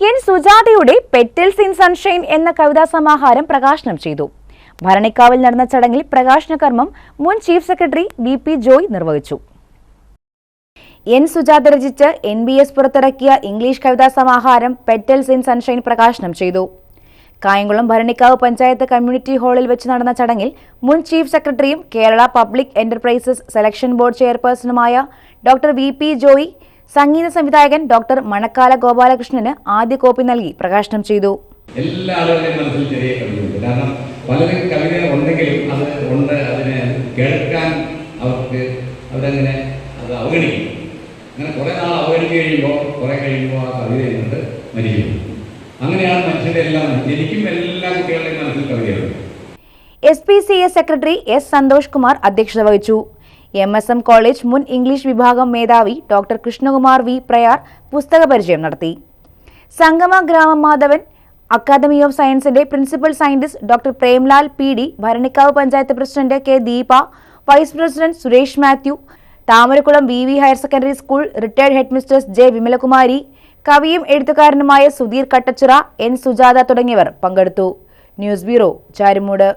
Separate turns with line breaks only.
N സുജാതയുടെ petals in sunshine എന്ന കവിതാ സമാഹാരം പ്രകാശനം ചെയ്തു. ഭരണിക്കാവിൽ നടന്ന ചടങ്ങിൽ പ്രകാശന കർമ്മം മുൻ chief secretary V P Joy നിർവഹിച്ചു. എൻ സുജാത രചിച്ച് എൻ ബി എസ് പുറത്തിറക്കിയ ഇംഗ്ലീഷ് കവിതാ സമാഹാരം പെറ്റൽസ് ഇൻ സൺഷൈൻ പ്രകാശനം ചെയ്തു. കായംകുളം ഭരണിക്കാവ് പഞ്ചായത്ത് കമ്മ്യൂണിറ്റി ഹാളിൽ വെച്ച് നടന്ന ചടങ്ങിൽ മുൻ ചീഫ് സെക്രട്ടറിയും Kerala public enterprises selection board ചെയർപേഴ്സണുമായ doctor V P Joy സംഗീത സംവിധായകൻ ഡോക്ടർ മണക്കാല ഗോപാലകൃഷ്ണന് ആദ്യ കോപ്പി നൽകി പ്രകാശനം ചെയ്തു.
എല്ലാ ആളുകളുടെയും മനസ്സിൽ ചെറിയ കവിതയുണ്ട്. കാരണം പലരും കവിത ഉണ്ടെങ്കിലും അത് ഉണ്ട് അതിനെ കേൾക്കാൻ അവർക്ക് അവരങ്ങനെ അത് അവഗണിക്കും. അങ്ങനെ കുറേ നാൾ അവഗണിച്ച് കഴിയുമ്പോൾ കുറേ കഴിയുമ്പോൾ ആ കവിത എന്നിട്ട് മരിക്കും. അങ്ങനെയാണ് മനുഷ്യന്റെ എല്ലാം എനിക്കും എല്ലാ കുട്ടികളുടെയും മനസ്സിൽ കവിതയുണ്ട്
S P C S secretary S Santhosh Kumar അധ്യക്ഷത വഹിച്ചു. എം എസ് എം കോളേജ് മുൻ ഇംഗ്ലീഷ് വിഭാഗം മേധാവി ഡോക്ടർ കൃഷ്ണകുമാർ വി. പ്രയാർ പുസ്തക പരിചയം നടത്തി. സംഗമ ഗ്രാമമാധവൻ അക്കാദമി ഓഫ് സയൻസിന്റെ principal scientist doctor Premlal P. D Bharanikkavu panchayat president K. Deepa vice president Suresh Mathew Thamarakkulam V. V. Higher secondary school retired headmistress J. Vimalakumari കവിയും എഴുത്തുകാരനുമായ Sudheer Kattachira N. Sujatha തുടങ്ങിയവർ പങ്കെടുത്തു. News bureau Charumood.